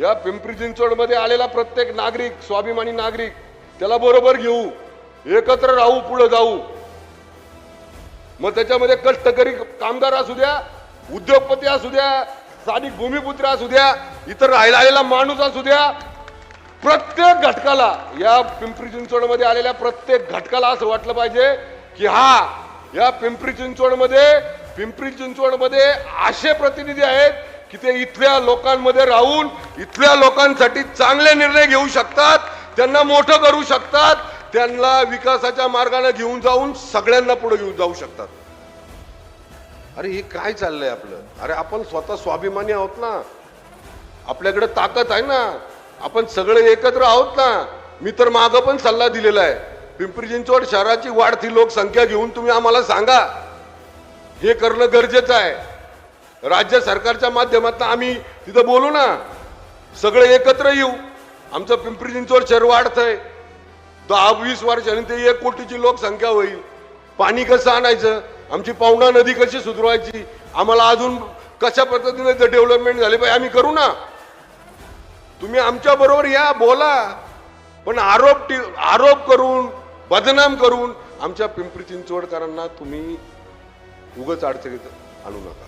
या पिंपरी चिंचवडमध्ये आलेला प्रत्येक नागरिक स्वाभिमानी नागरिक त्याला बरोबर घेऊ एकत्र राहू पुढे जाऊ. मग त्याच्यामध्ये कष्टकरी कामगार असू द्या उद्योगपती असू द्या स्थानिक भूमिपुत्र असू द्या इतर राहिला आलेला माणूस असू द्या प्रत्येक घटकाला या पिंपरी चिंचवडमध्ये आलेल्या प्रत्येक घटकाला असं वाटलं पाहिजे की हा या पिंपरी चिंचवडमध्ये पिंपरी चिंचवडमध्ये असे प्रतिनिधी आहेत की ते इथल्या लोकांमध्ये राहून इथल्या लोकांसाठी चांगले निर्णय घेऊ शकतात त्यांना मोठं करू शकतात त्यांना विकासाच्या मार्गाने घेऊन जाऊन सगळ्यांना पुढे घेऊन जाऊ शकतात. अरे हे काय चाललंय आपलं? अरे आपण स्वतः स्वाभिमानी आहोत ना? आपल्याकडे ताकद आहे ना? आपण सगळे एकत्र आहोत ना? मी तर मागं पण सल्ला दिलेला आहे. पिंपरी चिंचवड शहराची वाढती लोकसंख्या घेऊन तुम्ही आम्हाला सांगा. हे करणं गरजेचं आहे. राज्य सरकारच्या माध्यमातून आम्ही तिथं बोलू ना. सगळे एकत्र येऊ. आमचं पिंपरी चिंचवड शहर वाढतंय. दहा वीस वर्षांनी ते एक कोटीची लोकसंख्या होईल. पाणी कसं आणायचं? आमची पाहुणा नदी कशी सुधरवायची? आम्हाला अजून कशा पद्धतीने डेव्हलपमेंट झाले पाहिजे? आम्ही करू ना. तुम्ही आमच्या बरोबर या बोला. पण आरोप टी- आरोप करून बदनाम करून आमच्या पिंपरी चिंचवडकरांना तुम्ही उगच अडचणीत आणू नका.